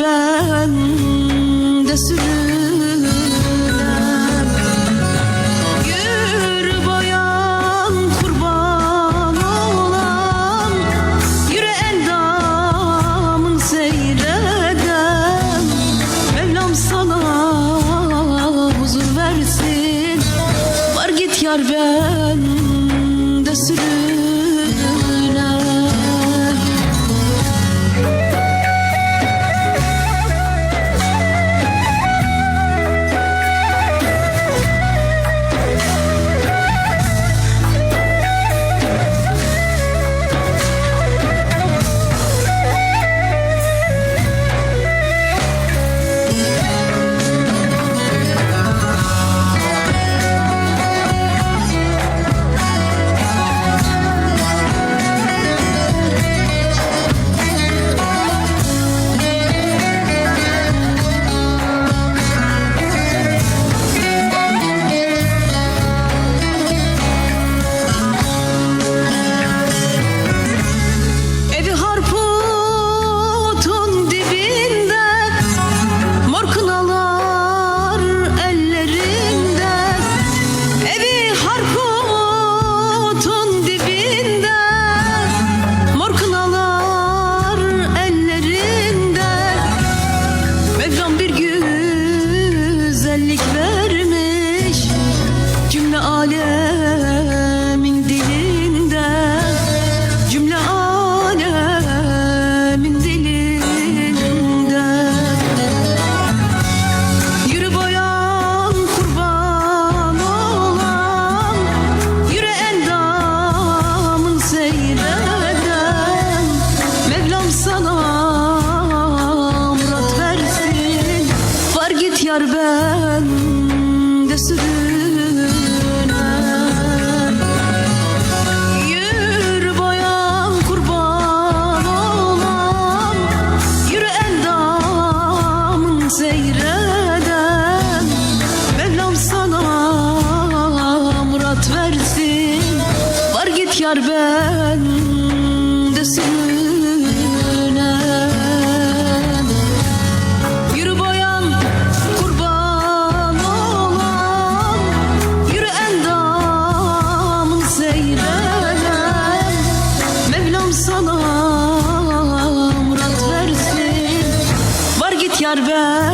trende sürünem Gür boyan kurban olan Yüre endamın seyreden. Mevlam sana huzur versin. Var git yar ben de sürünem Marco! ben de Yürü boyam kurban olam Yürü endamın seyreden. Mevlam sana murat versin Var git yar ben de sürünen Sana murat versin Var git yar ben